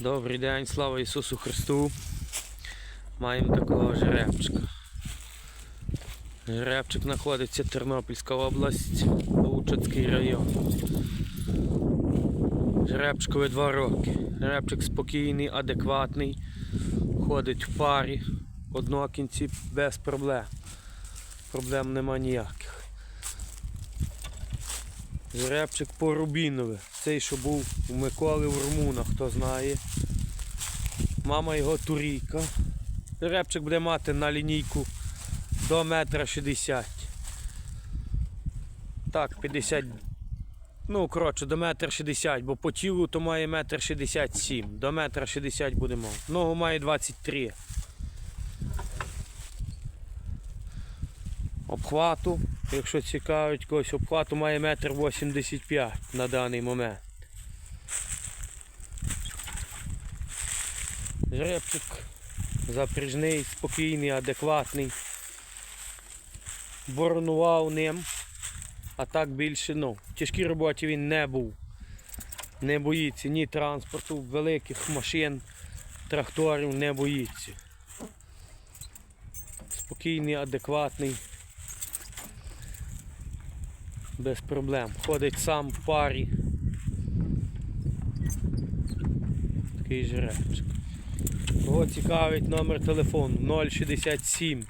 Добрий день, слава Ісусу Христу. Маємо такого жеребчика. Жеребчик знаходиться Тернопільська область, Лучацький район. Жеребчикові два роки. Жеребчик спокійний, адекватний, ходить в парі, однокінці без проблем. Проблем нема ніяких. Жеребчик по Рубінове. Цей, що був у Миколи в Румунах, хто знає. Мама його турійка. Жеребчик буде мати на лінійку до метра 60. Так, 50. Ну, коротше, до метра 60, бо по тілу то має метр 67. До метра 60 буде мав. Ногу має 23. Обхвату, якщо цікавить когось, обхвату має метр 85 на даний момент. Жеребчик запряжний, спокійний, адекватний. Боронував ним, а так більше, ну, в тяжкій роботі він не був. Не боїться ні транспорту, великих машин, тракторів не боїться. Спокійний, адекватний. Без проблем. Ходить сам в парі. Такий жеребчик. Кого цікавить номер телефону 067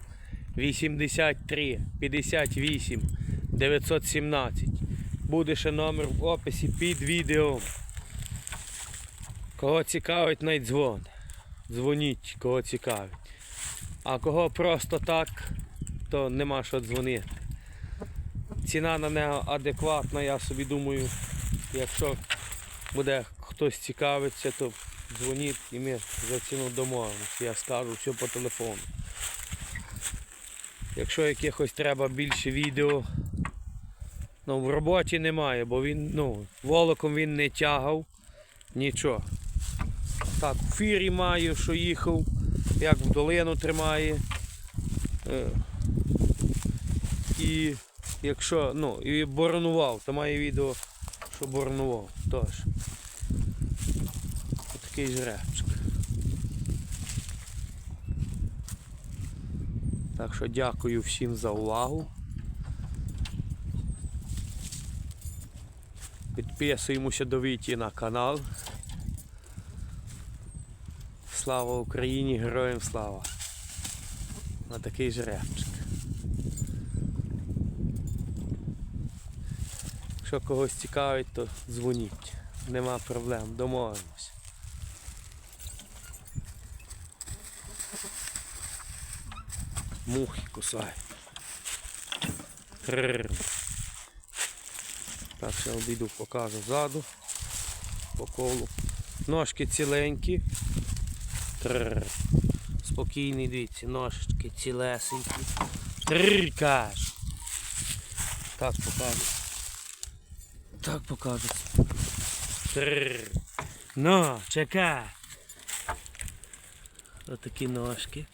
83 58 917. Буде ще номер в описі під відео. Кого цікавить, най дзвон. Дзвоніть, кого цікавить. А кого просто так, то нема що дзвонити. Ціна на нього адекватна, я собі думаю, якщо буде хтось цікавиться, то дзвоніть і ми за ціну домовимося. Я скажу все по телефону. Якщо якихось треба більше відео, ну в роботі немає, бо він, ну, волоком він не тягав, нічого. Так, в фірі маю, що їхав, як в долину тримає. Е, І якщо, ну, і боронував, то має відео, що боронував теж. Такий жеребчик. Так що дякую всім за увагу. Підписуємося до Віті на канал. Слава Україні, героям слава! На такий жеребчик. Якщо когось цікавить, то дзвоніть. Нема проблем, домовимося. Мухи кусають. Так, ще обійду, покажу ззаду по колу. Ножки ціленькі. Трррр. Спокійний, дивіться, ножки цілесенькі. Трррр, каш. Так покажу. Так покажуть. Ну, чекай. Отакі ножки.